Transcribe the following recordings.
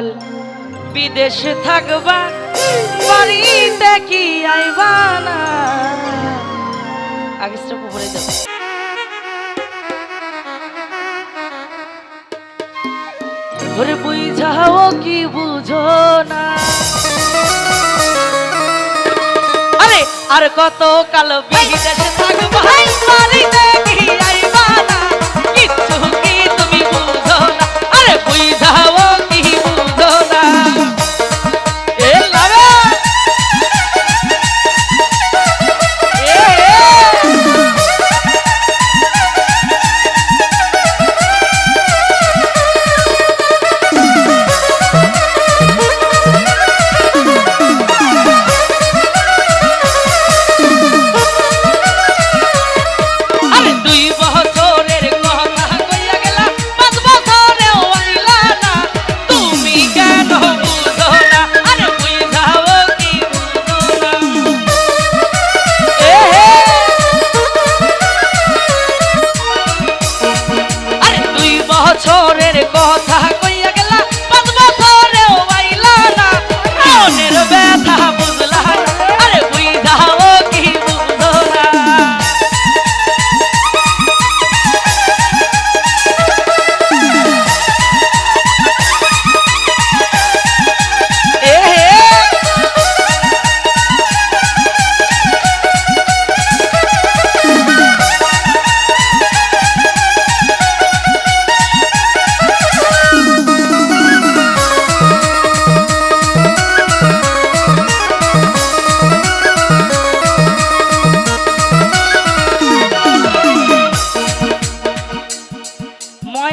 কাল। বিদেশে থাকবা, বাড়িতে কি আইবা না? আগে স্টপ উপরে ঘরে ওরে বুঝাও কি বুঝো না? আরে, আর কত কাল বিদেশে থাকবা বাড়িতে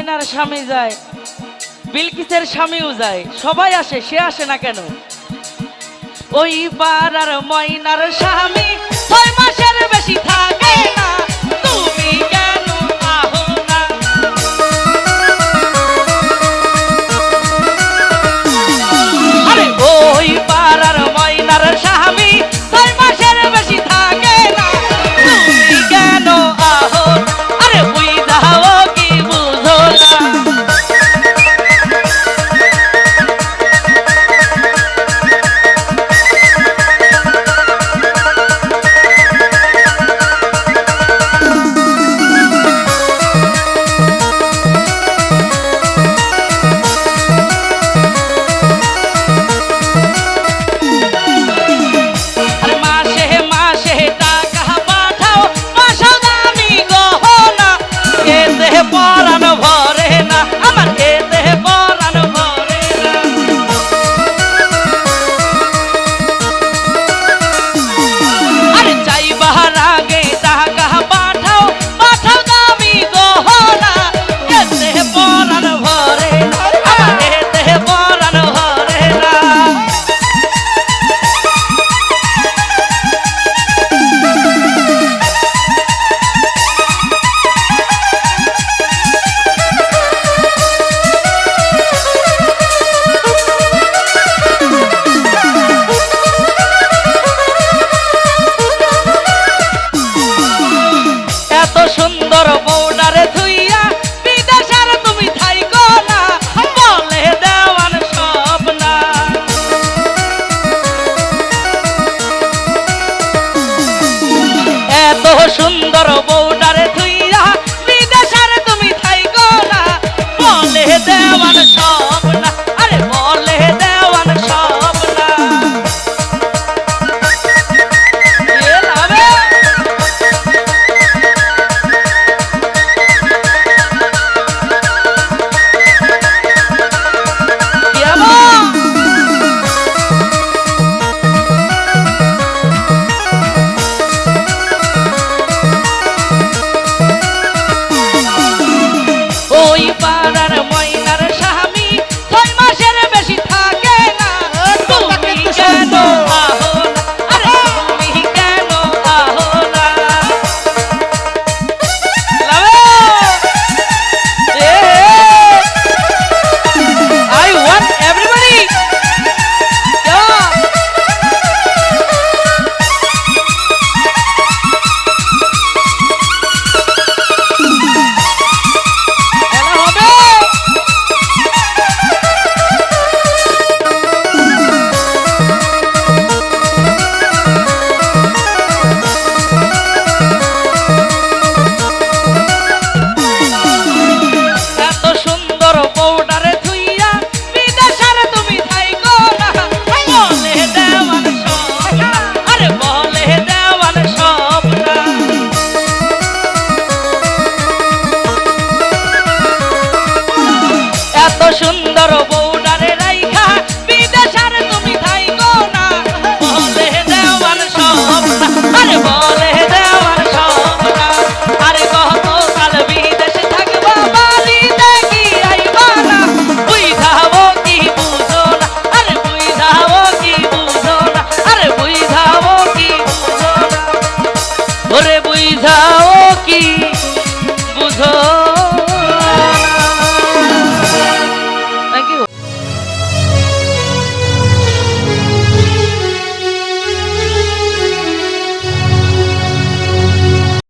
হাসিনার স্বামী যায়, বিলকিসের স্বামীও যায়, সবাই আসে, সে আসে না কেন? ওই পাড়ার ময়নার স্বামী ছয় মাসের বেশি থাকে না।